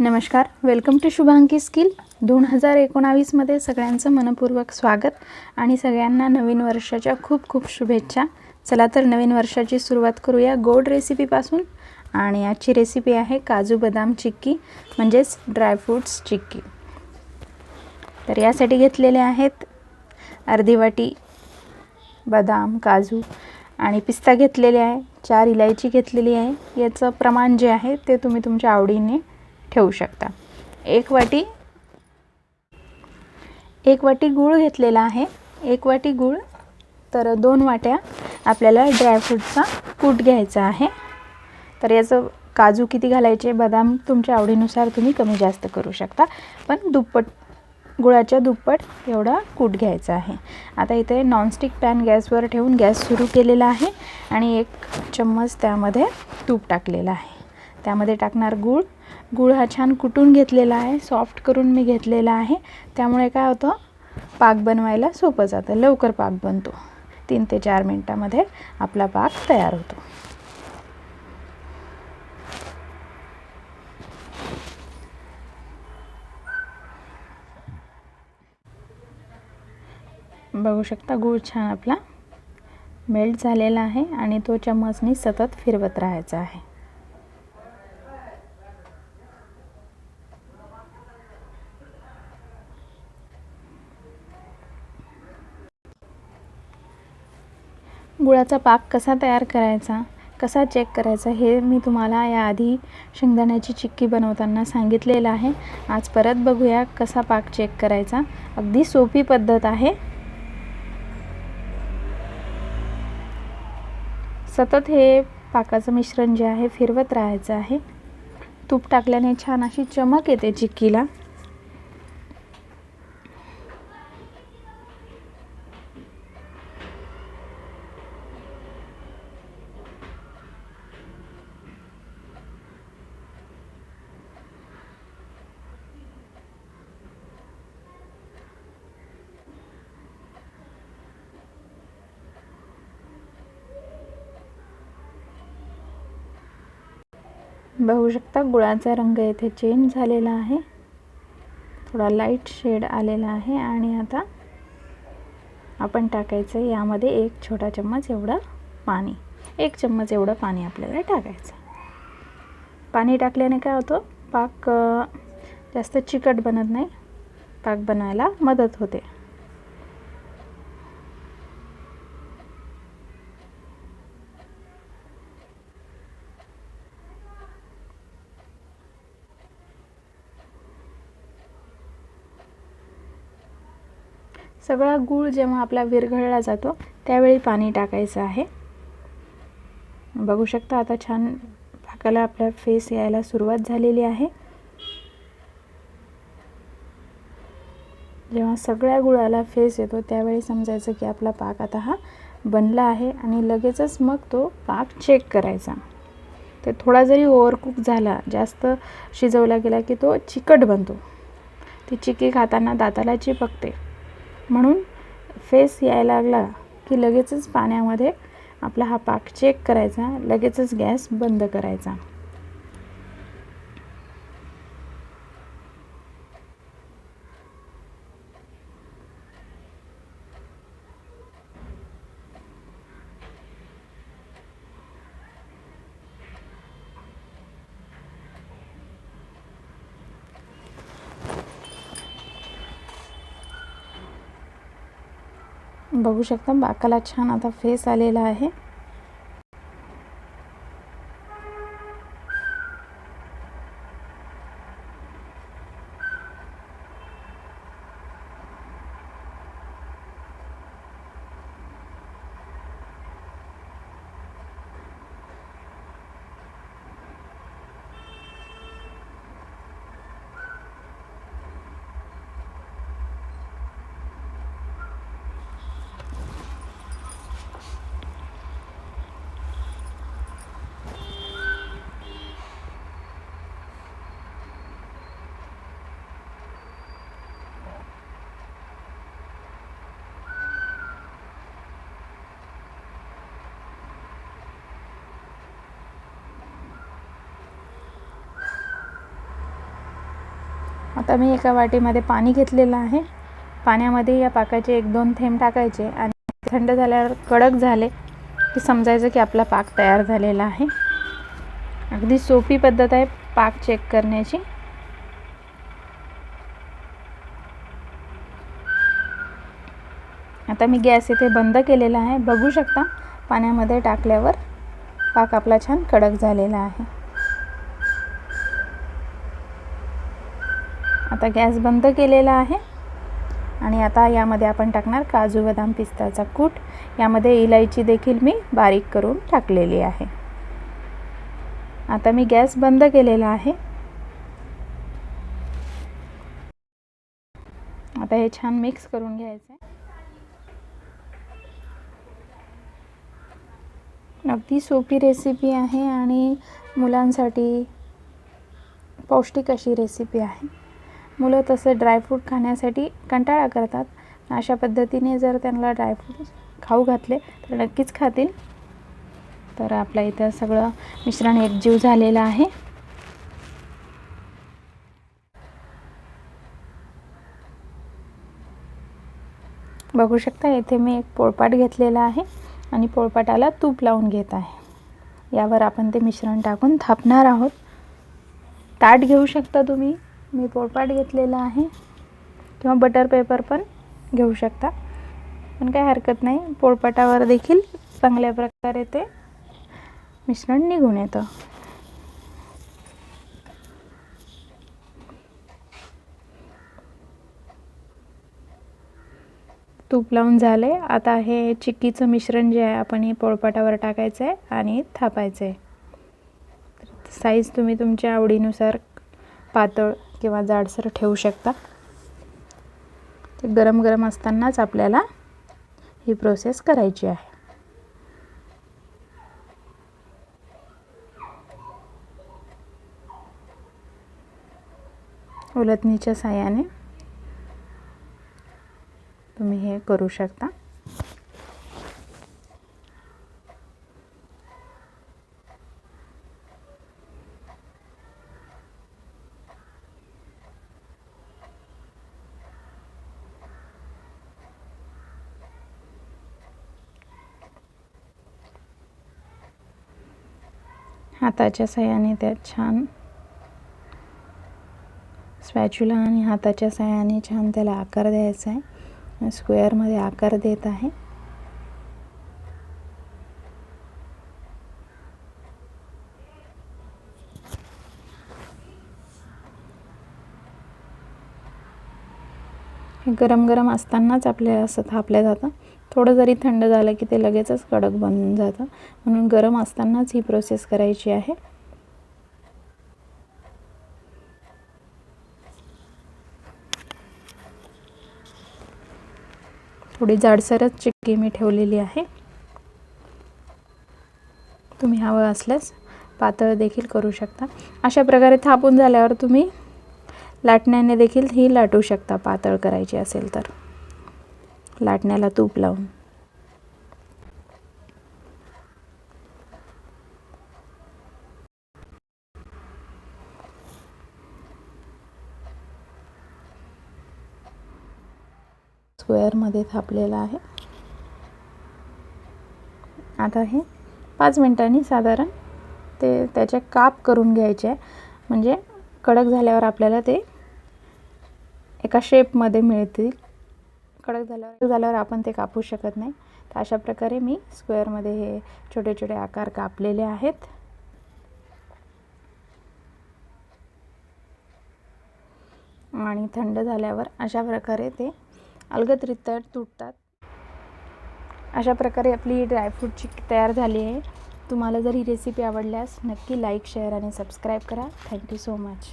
नमस्कार. Welcome to शुभांकी skill दोन हजार एकोणावीसमध्ये सगळ्यांचं मनपूर्वक स्वागत आणि सगळ्यांना नवीन वर्षाच्या खूप खूप शुभेच्छा. चला तर नवीन वर्षाची सुरुवात करूया गोड रेसिपीपासून आणि आजची रेसिपी आहे काजू बदाम चिक्की म्हणजेच ड्रायफ्रूट्स चिक्की. तर यासाठी घेतलेले आहेत अर्धी वाटी बदाम काजू आणि पिस्ता घेतलेले आहे. चार इलायची घेतलेली आहे. याचं प्रमाण जे आहे ते तुम्ही तुमच्या आवडीने ठेवू शकता. एक वाटी एक वाटी गूळ घेतलेला आहे. एक वाटी गूळ तर दोन वाट्या आपल्याला ड्रायफ्रूटचा कूट घ्यायचा आहे. तर याचं काजू किती घालायचे बदाम तुमच्या आवडीनुसार तुम्ही कमी जास्त करू शकता. पण दुप्पट गुळाच्या दुप्पट एवढा कूट घ्यायचा आहे. आता इथे नॉनस्टिक पॅन गॅसवर ठेवून गॅस सुरू केलेला आहे आणि एक चम्मच त्यामध्ये तूप टाकलेलं आहे. त्यामध्ये टाकणार गूळ गूळ हा छान कुटून घेतलेला आहे सॉफ्ट करून मी घेतलेला आहे. त्यामुळे काय होतं पाक बनवायला सोपं जातं. लवकर पाक बनतो. तीन ते चार मिनटामध्ये आपला पाक तयार होतो. बघू शकता गूळ छान आपला मेल्ट झालेला आहे आणि तो चम्मचनी सतत फिरवत राहायचा आहे. गुळाचा पाक कसा तयार करायचा कसा चेक करायचा हे मी तुम्हाला याआधी शेंगदाण्याची चिक्की बनवताना सांगितलेलं आहे. आज परत बघूया कसा पाक चेक करायचा. अगदी सोपी पद्धत आहे. सतत हे पाकाचं मिश्रण जे आहे फिरवत राहायचं आहे. तूप टाकल्याने छान अशी चमक येते चिक्कीला. बघू शकता गुळाचा रंग येथे चेंज झालेला आहे. थोडा लाइट शेड आलेला आहे आणि आता आपण टाकायचं यामध्ये एक छोटा चम्मच एवढं पाणी. एक चम्मच एवढं पाणी आपल्याला टाकायचं. पाणी टाकल्याने काय होतं? पाक जास्त चिकट बनत नाही. पाक बनवायला मदत होते. सगळा गूळ जेव्हा आपला विरघळला जातो त्यावेळी पाणी टाकायचं आहे. बघू शकता आता छान पाकाला आपल्या फेस यायला सुरुवात झालेली आहे. जेव्हा सगळ्या गुळाला फेस येतो त्यावेळी समजायचं की आपला पाक आता हा बनला आहे आणि लगेचच मग तो पाक चेक करायचा. तर थोडा जरी ओव्हरकुक झाला जास्त शिजवला गेला की तो चिकट बनतो. ती चिकी खाताना दाताला चिपकते. म्हणून फेस यायला लागला की लगेचच पाण्यामध्ये आपला हा पाक चेक करायचा लगेचच गॅस बंद करायचा. बघू शकता. बाकाला छान आता फेस आलेला आहे. आता मी एका वाटीमध्ये पाणी घेतलेलं आहे. पाण्यामध्ये या पाकाचे एक दोन थेंब टाकायचे आणि थंड झाल्यावर कडक झाले की समजायचं की आपला पाक तयार झालेला आहे. अगदी सोपी पद्धत आहे पाक चेक करण्याची. आता मी गॅस इथे बंद केलेला आहे. बघू शकता पाण्यामध्ये टाकल्यावर पाक आपला छान कडक झालेला आहे. आता गॅस बंद केलेला आहे. आणि आता यामध्ये आपण टाकणार काजू बदाम पिस्ताचा कूट. यामध्ये इलायची देखील मी बारीक करून टाकलेली आहे. आता मी गॅस बंद केलेला आहे. आता हे छान मिक्स करून घ्यायचं आहे. अगदी सोपी रेसिपी आहे आणि मुलांसाठी पौष्टिक अशी रेसिपी आहे. मुलं तसं ड्रायफ्रूट खाण्यासाठी कंटाळा करतात. अशा पद्धतीने जर त्यांना ड्रायफ्रूट खाऊ घातले तर नक्कीच खातील. तर आपल्या इथं सगळं मिश्रण एकजीव झालेलं आहे. बघू शकता येथे मी एक पोळपाट घेतलेला आहे आणि पोळपाटाला तूप लावून घेत आहे. यावर आपण ते मिश्रण टाकून थापणार आहोत. ताट घेऊ शकता तुम्ही? मी पोळपाट घेतलेला आहे. किंवा बटर पेपर पण घेऊ शकता. पण काही हरकत नाही. पोळपाटावर देखील चांगल्या प्रकारे ते मिश्रण निघून येतं. तूप लावून झाले. आता हे चिक्कीचं मिश्रण जे आहे आपण हे पोळपाटावर टाकायचं आहे आणि थापायचं आहे साईज तुम्ही तुमच्या आवडीनुसार पातळ किंवा जाडसर ठेवू शकता. ते गरम गरम असतानाच आपल्याला ही प्रोसेस करायची आहे. उलटणीच्या साह्याने तुम्ही हे करू शकता. हाताच्या सहाय्याने त्यात छान स्पॅच्युला आणि हाताच्या सहाय्याने छान त्याला आकार द्यायचा आहे. स्क्वेअरमध्ये आकार देत आहे. हे गरम गरम असतानाच आपल्याला असं थापलं जातं थोडं जरी थंड झालं की ते लगेचच कडक बनून जातं. म्हणून गरम असतानाच ही प्रोसेस करायची आहे. थोडी जाडसरच चिक्की मी ठेवलेली आहे. तुम्ही हवं असल्यास पातळ देखील करू शकता. अशा प्रकारे थापून झाल्यावर तुम्ही लाटण्याने देखील ही लाटू शकता पातळ करायची असेल तर. लाटण्याला तूप लावून. स्क्वेअरमध्ये थापलेला आहे. आता हे पाच मिनटांनी साधारण ते त्याचे काप करून घ्यायचे. आहे म्हणजे कडक झाल्यावर आपल्याला ते एका शेपमध्ये मिळतील. कडक झाल्यावर झाल्यावर आपण ते कापू शकत नाही. तर अशा प्रकारे मी स्क्वेअरमध्ये हे छोटे छोटे आकार कापलेले आहेत. आणि थंड झाल्यावर अशा प्रकारे ते अलगदरित्या तुटतात. अशा प्रकारे आपली ड्रायफ्रूटची तयार झाली आहे. तुम्हाला जर ही रेसिपी आवडल्यास नक्की लाईक शेअर आणि सबस्क्राईब करा. Thank you so much